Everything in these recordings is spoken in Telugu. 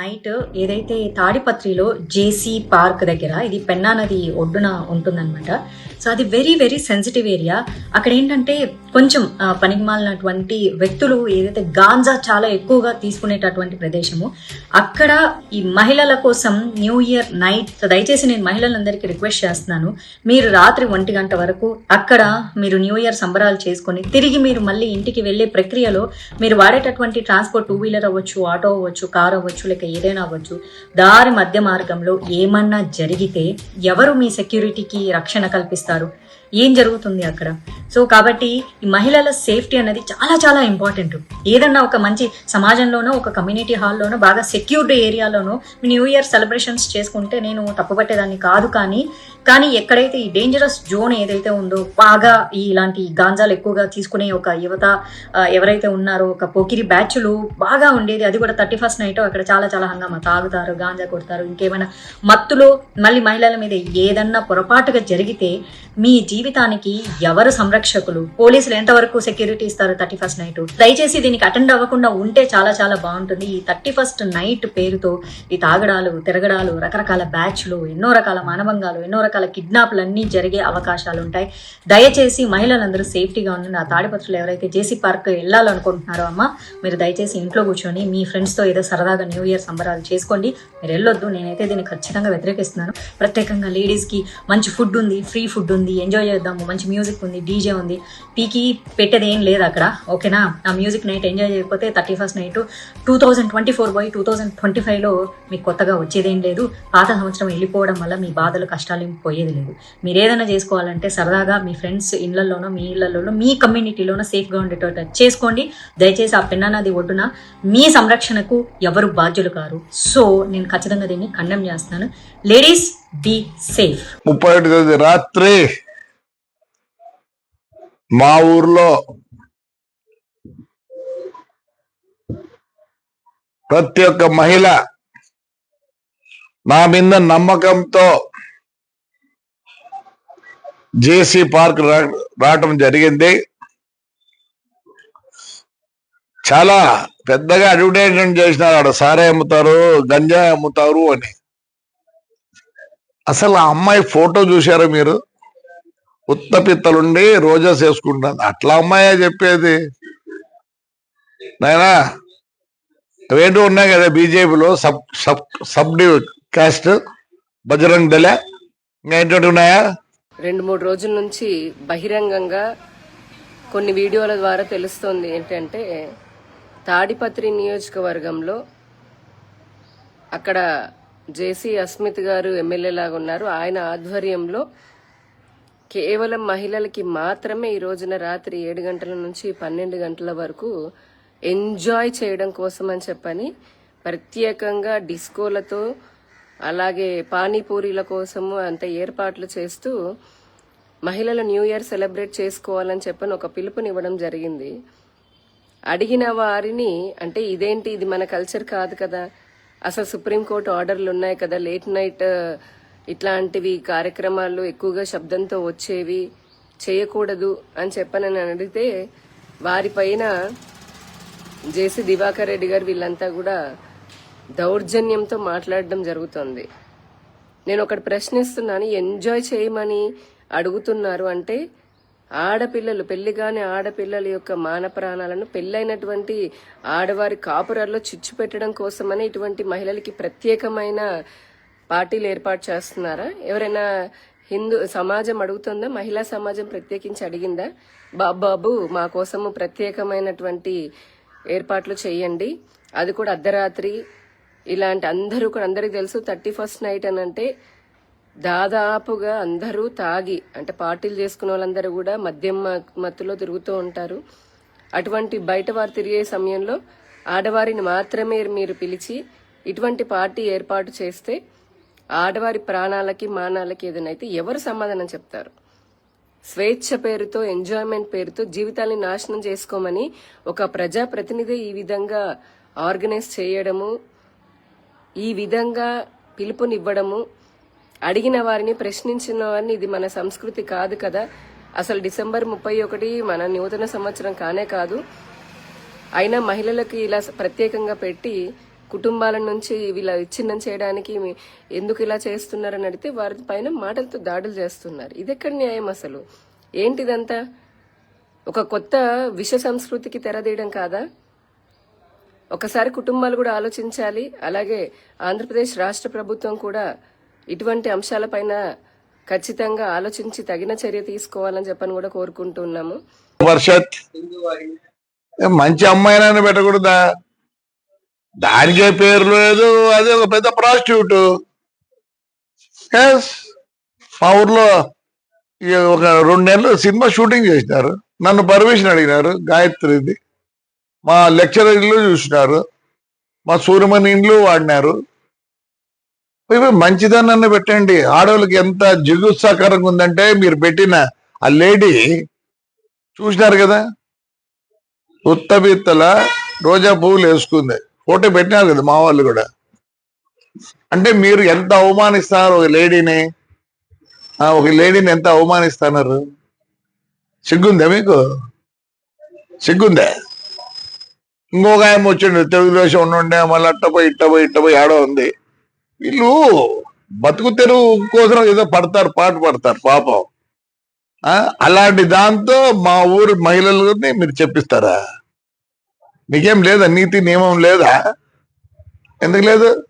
నైట్ ఏదైతే తాడిపత్రిలో జేసీ పార్క్ దగ్గర ఇది పెన్నా నది ఒడ్డున ఉంటుందన్నమాట. సో అది వెరీ వెరీ సెన్సిటివ్ ఏరియా అక్కడ ఏంటంటే కొంచెం పనికిమాలినటువంటి వ్యక్తులు ఏదైతే గాంజా చాలా ఎక్కువగా తీసుకునేటటువంటి ప్రదేశము అక్కడ ఈ మహిళల కోసం న్యూ ఇయర్ నైట్ దయచేసి నేను మహిళలందరికీ రిక్వెస్ట్ చేస్తున్నాను. మీరు రాత్రి ఒంటి గంట వరకు అక్కడ మీరు న్యూ ఇయర్ సంబరాలు చేసుకొని తిరిగి మీరు మళ్ళీ ఇంటికి వెళ్ళే ప్రక్రియలో మీరు వాడేటటువంటి ట్రాన్స్పోర్ట్ టూ వీలర్ అవ్వచ్చు ఆటో అవ్వచ్చు కార్ అవ్వచ్చు లేక ఏదైనా అవ్వచ్చు దారి మధ్య మార్గంలో ఏమన్నా జరిగితే ఎవరు మీ సెక్యూరిటీకి రక్షణ కల్పిస్తారు? começaram ఏం జరుగుతుంది అక్కడ? సో కాబట్టి ఈ మహిళల సేఫ్టీ అనేది చాలా చాలా ఇంపార్టెంట్. ఏదన్నా ఒక మంచి సమాజంలోనో ఒక కమ్యూనిటీ హాల్లోనో బాగా సెక్యూర్డ్ ఏరియాలోనో న్యూ ఇయర్ సెలబ్రేషన్స్ చేసుకుంటే నేను తప్పుపట్టేదాన్ని కాదు కానీ కానీ ఎక్కడైతే ఈ డేంజరస్ జోన్ ఏదైతే ఉందో బాగా ఈ ఇలాంటి గాంజాలు ఎక్కువగా తీసుకునే ఒక యువత ఎవరైతే ఉన్నారో ఒక పోకిరి బ్యాచ్లు బాగా ఉండేది అది కూడా థర్టీ ఫస్ట్ నైట్ అక్కడ చాలా చాలా హంగామా. తాగుతారు గాంజా కొడతారు ఇంకేమైనా మత్తులో మళ్ళీ మహిళల మీద ఏదన్నా పొరపాటుగా జరిగితే మీ జీవితానికి ఎవరు సంరక్షకులు? పోలీసులు ఎంతవరకు సెక్యూరిటీ ఇస్తారు థర్టీ ఫస్ట్ నైట్? దయచేసి దీనికి అటెండ్ అవ్వకుండా ఉంటే చాలా చాలా బాగుంటుంది. ఈ థర్టీ ఫస్ట్ నైట్ పేరుతో ఈ తాగడాలు తిరగడాలు రకరకాల బ్యాచ్లు ఎన్నో రకాల మానభంగాలు ఎన్నో రకాల కిడ్నాప్లు అన్నీ జరిగే అవకాశాలు ఉంటాయి దయచేసి మహిళలందరూ సేఫ్టీగా ఉండండి. ఆ తాడిపత్రులు ఎవరైతే జేసీ పార్క్ వెళ్ళాలనుకుంటున్నారో అమ్మ మీరు దయచేసి ఇంట్లో కూర్చొని మీ ఫ్రెండ్స్తో ఏదో సరదాగా న్యూ ఇయర్ సంబరాలు చేసుకోండి. మీరు వెళ్ళొద్దు నేనైతే దీన్ని ఖచ్చితంగా వ్యతిరేకిస్తున్నాను. ప్రత్యేకంగా లేడీస్కి మంచి ఫుడ్ ఉంది ఫ్రీ ఫుడ్ ఉంది ఎంజాయ్ చేద్దాము. మంచి మ్యూజిక్ ఉంది డీజే ఉంది. పీకి పెట్టేది ఏం లేదు అక్కడ ఓకేనా ఆ మ్యూజిక్ నైట్ ఎంజాయ్ చేయకపోతే thirty first night two thousand twenty four by two thousand twenty ఫైవ్లో మీకు కొత్తగా వచ్చేదేం లేదు. పాత సంవత్సరం వెళ్ళిపోవడం వల్ల మీ బాధలు కష్టాలు ఏం పోయేది లేదు. మీరు ఏదైనా చేసుకోవాలంటే సరదాగా మీ ఫ్రెండ్స్ ఇళ్ళలోనో మీ ఇళ్ళలోనో మీ కమ్యూనిటీలోనో సేఫ్గా ఉండేటట్టు చేసుకోండి. దయచేసి ఆ పెన్నా నది ఒడ్డున మీ సంరక్షణకు ఎవరు బాధ్యులు కారు. సో నేను ఖచ్చితంగా దీన్ని ఖండం చేస్తున్నాను. లేడీస్ బీ సేఫ్ ముప్పై రాత్రి. మా ఊర్లో ప్రతి ఒక్క మహిళ నా మీద నమ్మకంతో జేసీ పార్క్ రావటం జరిగింది. చాలా పెద్దగా అడ్వర్టైజ్మెంట్ చేసినారు. ఆడ సారే అమ్ముతారు గంజాయి అమ్ముతారు అని. అసలు ఆ అమ్మాయి ఫోటో చూశారా మీరు? ఉత్త పిత్తలుండి రోజా చేసుకుంటాను. అట్లా అమ్మాయే చెప్పేది. నాయనా అవేంటో ఉన్నాయి కదా బీజేపీలో sub sub sub caste Bajrang Dal ఇంకా ఏంటంటే ఉన్నాయా? రెండు మూడు రోజుల నుంచి బహిరంగంగా కొన్ని వీడియోల ద్వారా తెలుస్తోంది ఏంటంటే తాడిపత్రి నియోజకవర్గంలో అక్కడ జేసీ అస్మిత్ గారు ఎమ్మెల్యే లాగా ఉన్నారు. ఆయన ఆధ్వర్యంలో కేవలం మహిళలకి మాత్రమే ఈ రోజున రాత్రి ఏడు గంటల నుంచి పన్నెండు గంటల వరకు ఎంజాయ్ చేయడం కోసం అని చెప్పని ప్రత్యేకంగా డిస్కోలతో అలాగే పానీపూరీల కోసము అంత ఏర్పాట్లు చేస్తూ మహిళలు న్యూ ఇయర్ సెలబ్రేట్ చేసుకోవాలని చెప్పని ఒక పిలుపునివ్వడం జరిగింది. అడిగిన వారిని అంటే ఇదేంటి? ఇది మన కల్చర్ కాదు కదా. అసలు సుప్రీంకోర్టు ఆర్డర్లు ఉన్నాయి కదా. లేట్ నైట్ ఇట్లాంటివి కార్యక్రమాలు ఎక్కువగా శబ్దంతో వచ్చేవి చేయకూడదు అని చెప్పనని నేను అడిగితే వారిపైన జేసీ దివాకర్ రెడ్డి గారు వీళ్ళంతా కూడా దౌర్జన్యంతో మాట్లాడడం జరుగుతుంది. నేను ఒకటి ప్రశ్నిస్తున్నాను ఎంజాయ్ చేయమని అడుగుతున్నారు అంటే ఆడపిల్లలు పెళ్ళిగాని ఆడపిల్లల యొక్క మాన ప్రాణాలను పెళ్ళైనటువంటి ఆడవారి కాపురాల్లో చిచ్చు పెట్టడం కోసమని ఇటువంటి మహిళలకి ప్రత్యేకమైన పార్టీలు ఏర్పాటు చేస్తున్నారా? ఎవరైనా హిందూ సమాజం అడుగుతుందా? మహిళా సమాజం ప్రత్యేకించి అడిగిందా? బాబాబు మా కోసము ప్రత్యేకమైనటువంటి ఏర్పాట్లు చేయండి. అది కూడా అర్ధరాత్రి. ఇలాంటి అందరూ కూడా అందరికి తెలుసు థర్టీ ఫస్ట్ నైట్ అని అంటే దాదాపుగా అందరూ తాగి అంటే పార్టీలు చేసుకున్న వాళ్ళందరూ కూడా మద్యం మ- మత్తులో తిరుగుతూ ఉంటారు. అటువంటి బయట వారు తిరిగే సమయంలో ఆడవారిని మాత్రమే మీరు పిలిచి ఇటువంటి పార్టీ ఏర్పాటు చేస్తే ఆడవారి ప్రాణాలకి మానాలకి ఏదైనా ఎవరు సమాధానం చెప్తారు? స్వేచ్ఛ పేరుతో ఎంజాయ్మెంట్ పేరుతో జీవితాన్ని నాశనం చేసుకోమని ఒక ప్రజా ప్రతినిధి ఈ విధంగా ఆర్గనైజ్ చేయడము ఈ విధంగా పిలుపునివ్వడము అడిగిన వారిని ప్రశ్నించిన వారిని ఇది మన సంస్కృతి కాదు కదా. అసలు డిసెంబర్ ముప్పై ఒకటి మన నూతన సంవత్సరం కానే కాదు. అయినా మహిళలకు ఇలా ప్రత్యేకంగా పెట్టి కుటుంబాల నుంచి వీళ్ళ విచ్ఛిన్నం చేయడానికి ఎందుకు ఇలా చేస్తున్నారని అడిగితే వారి పైన మాటలతో దాడులు చేస్తున్నారు. ఇది ఎక్కడ న్యాయం అసలు? ఏంటిదంతా? ఒక కొత్త విష సంస్కృతికి తెరదీయడం కాదా? ఒకసారి కుటుంబాలు కూడా ఆలోచించాలి. అలాగే ఆంధ్రప్రదేశ్ రాష్ట్ర ప్రభుత్వం కూడా ఇటువంటి అంశాలపైన ఖచ్చితంగా ఆలోచించి తగిన చర్య తీసుకోవాలని చెప్పని కూడా కోరుకుంటున్నాము. మంచి అమ్మాయినైనా పెట్టకూడదా? దానికే పేరు లేదు అది ఒక పెద్ద ప్రాస్టిట్యూట్ ఎస్ మా ఊర్లో ఒక రెండు నెలలు సినిమా షూటింగ్ చేసినారు. నన్ను పర్మిషన్ అడిగినారు గాయత్రిది. మా లెక్చరర్ ఇల్లు చూసినారు. మా సూర్యమణి ఇండ్లు వాడినారు. మంచిదని మంచిదన్న పెట్టండి. ఆడవాళ్ళకి ఎంత జిగుత్సాకరంగా ఉందంటే మీరు పెట్టిన ఆ లేడీ చూసినారు కదా? ఉత్తబిత్తల రోజా పువ్వులు వేసుకుంది. ఫోటో పెట్టినారు కదా మా వాళ్ళు కూడా. అంటే మీరు ఎంత అవమానిస్తున్నారు ఒక లేడీని? ఒక లేడీని ఎంత అవమానిస్తున్నారు? సిగ్గుందా మీకు? సిగ్గుందా? ఇంకొక ఆయన వచ్చిండు తెలుగుదేశం ఉండే మళ్ళీ అట్టపోయి ఇట్టపోయి ఇట్టపోయి ఆడో ఉంది. వీళ్ళు బతుకు తెరువు కోసం ఏదో పడతారు పాట పడతారు పాపం. అలాంటి దాంతో మా ఊరి మహిళలని మీరు చెప్పిస్తారా? మీకేం లేదా? నీతి నియమం లేదా? ఎందుకు లేదు?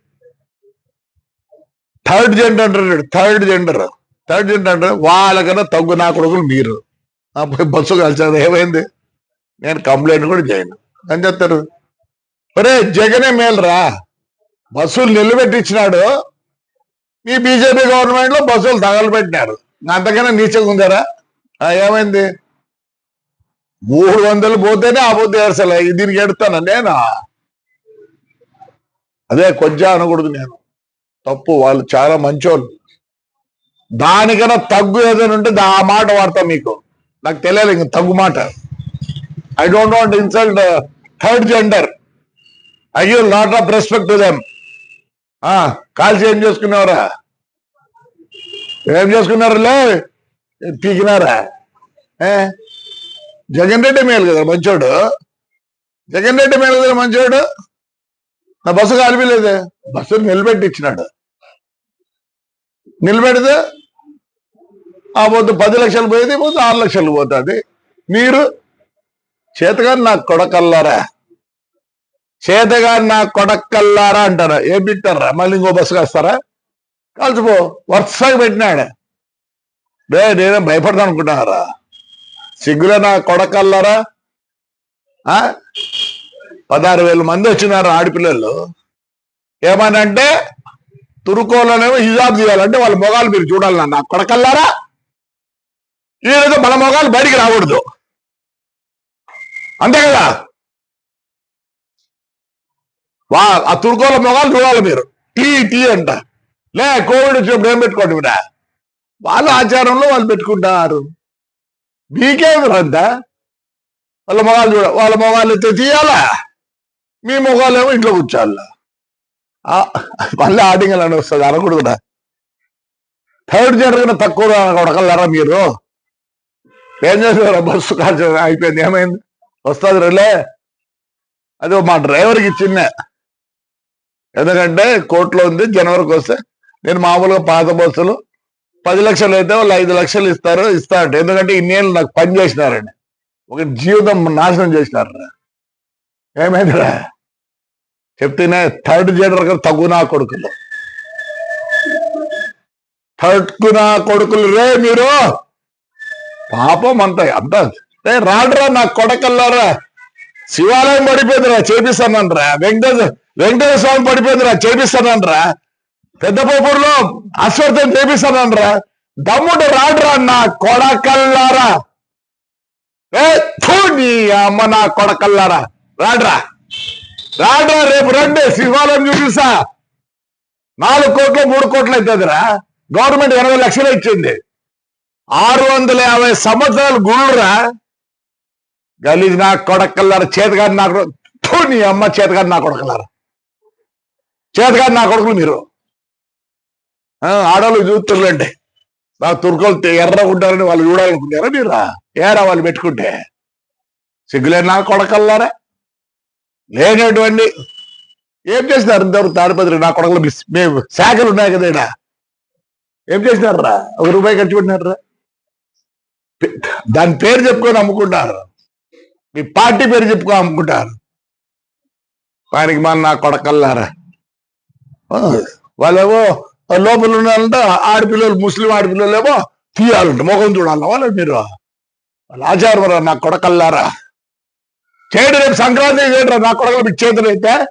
థర్డ్ జెండర్ అంటారు థర్డ్ జెండర్ థర్డ్ జెండర్ అంటే వాళ్ళకన్నా తగ్గు నా కొడుకులు మీరు. పోయి బస్సు కలిసారు ఏమైంది? నేను కంప్లైంట్ కూడా చేయను. అని చెప్తారు ఒరే జగనే మేలురా బస్సులు నిలబెట్టించినాడు. మీ బీజేపీ గవర్నమెంట్లో బస్సులు తగలబెట్టినారు. అంతకన్నా నీచంగా ఉందారా? ఏమైంది? మూడు వందలు పోతేనే ఆ పొద్దు అసలు దీనికి ఎడతాను? నేనా? అదే కొంచెం అనకూడదు నేను. తప్పు. వాళ్ళు చాలా మంచోళ్ళు. దానికన్నా తగ్గు ఏదైనా ఉంటే దా- ఆ మాట వాడతా మీకు. నాకు తెలియదు ఇంక తగ్గు మాట. I don't want insult third gender I give lot of respect to them కాల్చి ఏం చేసుకున్నారా ఏం చేసుకున్నారులే? పీకినారా? ఏ? జగన్ రెడ్డి మేలు కదా మంచోడు? జగన్ రెడ్డి మేలు కదా మంచోడు? నా బస్సు కాలిపోలేదే. బస్సు నిలబెట్టి ఇచ్చినాడు నిలబెడితే ఆ పొద్దు పది లక్షలు పోయేది పోతే ఆరు లక్షలు పోతుంది. మీరు చేతగాని నా కొడకల్లారా? చేతగాని నా కొడకల్లారా అంటారా? ఏం పెట్టారా మళ్ళీ ఇంకో బస్సు కాస్తారా? కలిసిపో వరుసగా పెట్టినాడు. రే నేనే భయపడతాను అనుకుంటున్నారా సిగ్గుల నా కొడకల్లరా? ఆ? పదహారు వేల మంది వచ్చినారు ఆడపిల్లలు. ఏమనంటే తురుకోలోనేమో హిజాబ్ చేయాలంటే వాళ్ళ మొగాలు మీరు చూడాలి నా కొడకల్లారా? ఈరోజు మన మొగాలు బయటికి రాకూడదు. అంతే కదా? వా ఆ తురుకోల మొగాలు చూడాలి మీరు. టీ టీ అంట. లే కోవిడ్ వచ్చినప్పుడు ఏం పెట్టుకోండి మీరు వాళ్ళ ఆచారంలో వాళ్ళు పెట్టుకుంటారు. మీకేమి రందా వాళ్ళ మొగాలు చూడ వాళ్ళ మొగాలు అయితే తీయాలా? మీ మొగాలేమో ఇంట్లో కూర్చోాలా మళ్ళీ ఆడింగల్ అని వస్తుంది అనకూడదు థర్డ్ జనరేషన్ తక్కువ కొడకల్లారా మీరు? ఏం చేశారు బస్సు కాల్చ అయిపోయింది ఏమైంది? వస్తుంది రిలే. అది మా డ్రైవర్కి ఇచ్చిందే ఎందుకంటే కోర్టులో ఉంది జనవరికి వస్తే. నేను మామూలుగా పాత బస్సులు పది లక్షలు అయితే వాళ్ళు ఐదు లక్షలు ఇస్తారు ఇస్తారంట ఎందుకంటే ఇన్నేళ్ళు నాకు పని చేసినారండి. ఒక జీవితం నాశనం చేసినారా ఏమైందిరా? చెప్తేనే థర్డ్ జనరల్ తగ్గు నా కొడుకులు. థర్డ్ నా కొడుకులు రే మీరు! పాపం అంత అంత. రాడరా నా కొడకల్లారా. శివాలయం పడిపోయిందిరా చేపిస్తానంటరా వెంకటేశ్వర వెంకటేశ్వర స్వామి పడిపోయిందిరా చేపిస్తానంటరా పెద్దపోపూరులో అశ్వర్థం చేపిస్తానంట్రా దమ్ముడు రాడ్రా నా కొడకల్లారా. ఏ నీ అమ్మ నా కొడకల్లారా. రాడ్రా. రాడ్రా రేపు రండి శివాలయం చూపిస్తా. నాలుగు కోట్లు మూడు కోట్లు అవుతుందిరా గవర్నమెంట్ ఎనభై లక్షలు ఇచ్చింది. ఆరు వందల యాభై సంవత్సరాలు గుళ్ళురా. గలీజ్ నా కొడకల్లారా చేతగాని నా కొడుకు నీ అమ్మ చేతగాని నా కొడకల్లారా. చేతగాని నా కొడుకులు మీరు. ఆడవాళ్ళు చూస్తుర్లేండి నా తుర్కోలు ఎర్ర ఉంటారని వాళ్ళు చూడాలనుకుంటారా మీరు? ఏరా వాళ్ళు పెట్టుకుంటే? సిగ్గులేని నా కొడకల్లారా? లేనటువంటి ఏం చేసినారు ఇంతవరకు తాడిపత్రి? నా కొడకలు మేము శాఖలు ఉన్నాయి కదా ఈడ. ఏం చేసినారా ఒక రూపాయి ఖర్చు పెట్టినారా దాని పేరు చెప్పుకొని అమ్ముకుంటారు. మీ పార్టీ పేరు చెప్పుకొని అమ్ముకుంటారు. వానికి మన నా కొడకల్లారా? ఆ, వాళ్ళేమో లోపల ఉన్నారంటే ఆడపిల్లలు ముస్లిం ఆడపిల్లలు ఏమో తీయాలంట ముఖం చూడాలి వాళ్ళు మీరు? వాళ్ళ ఆచారం నా కొడకల్లారా? చేయడు రేపు సంక్రాంతి చేయడరా నా కొడకలు మీకు అయితే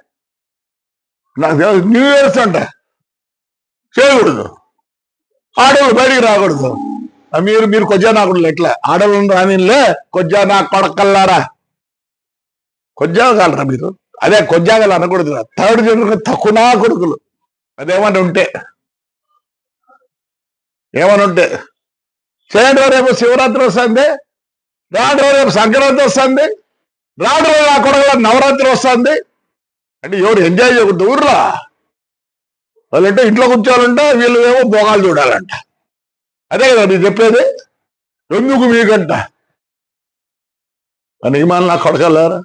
నాకు న్యూ ఇయర్స్ అంట. చేయకూడదు. ఆడవాళ్ళు బయటికి రాకూడదు. మీరు మీరు కొజ్జా నాకు ఎట్లా? ఆడవాళ్ళని రానిలే కొజ్జా నా కొడకల్లారా? కొజ్జాగలరా మీరు? అదే కొజ్జాగాలు అనకూడదు థర్డ్ జనరేషన్ తక్కువ కొడుకులు. అదేమని ఉంటే. ఏమనుంటే? చేయడం చేయండి రేపు శివరాత్రి వస్తుంది. రాడు రేపు సంక్రాంతి వస్తుంది. రాడు నా కొడుకుల నవరాత్రి వస్తుంది. అంటే ఎవరు ఎంజాయ్ చేయకూడదు. ఊర్రా. వాళ్ళంటే ఇంట్లో కూర్చోవాలంటే వీళ్ళు ఏమో భోగాలు చూడాలంట. అదే కదా మీరు చెప్పేది? ఎందుకు మీకంట. అని ఇమాన్ నా కొడకల్లారా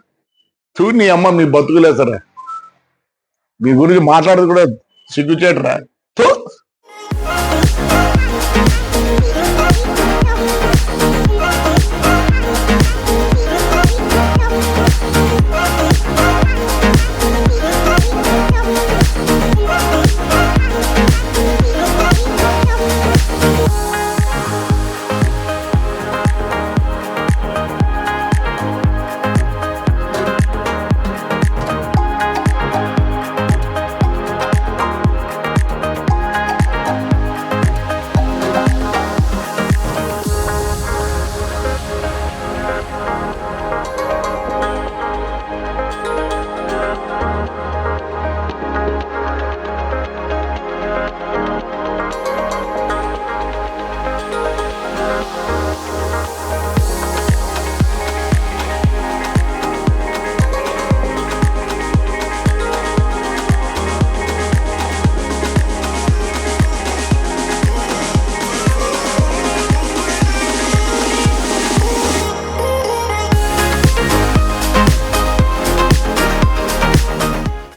చూడు నీ అమ్మ మీ బతుకులే సరే. మీ గురించి మాట్లాడదు కూడా సిగ్గుచేటరా? చూ Thank you.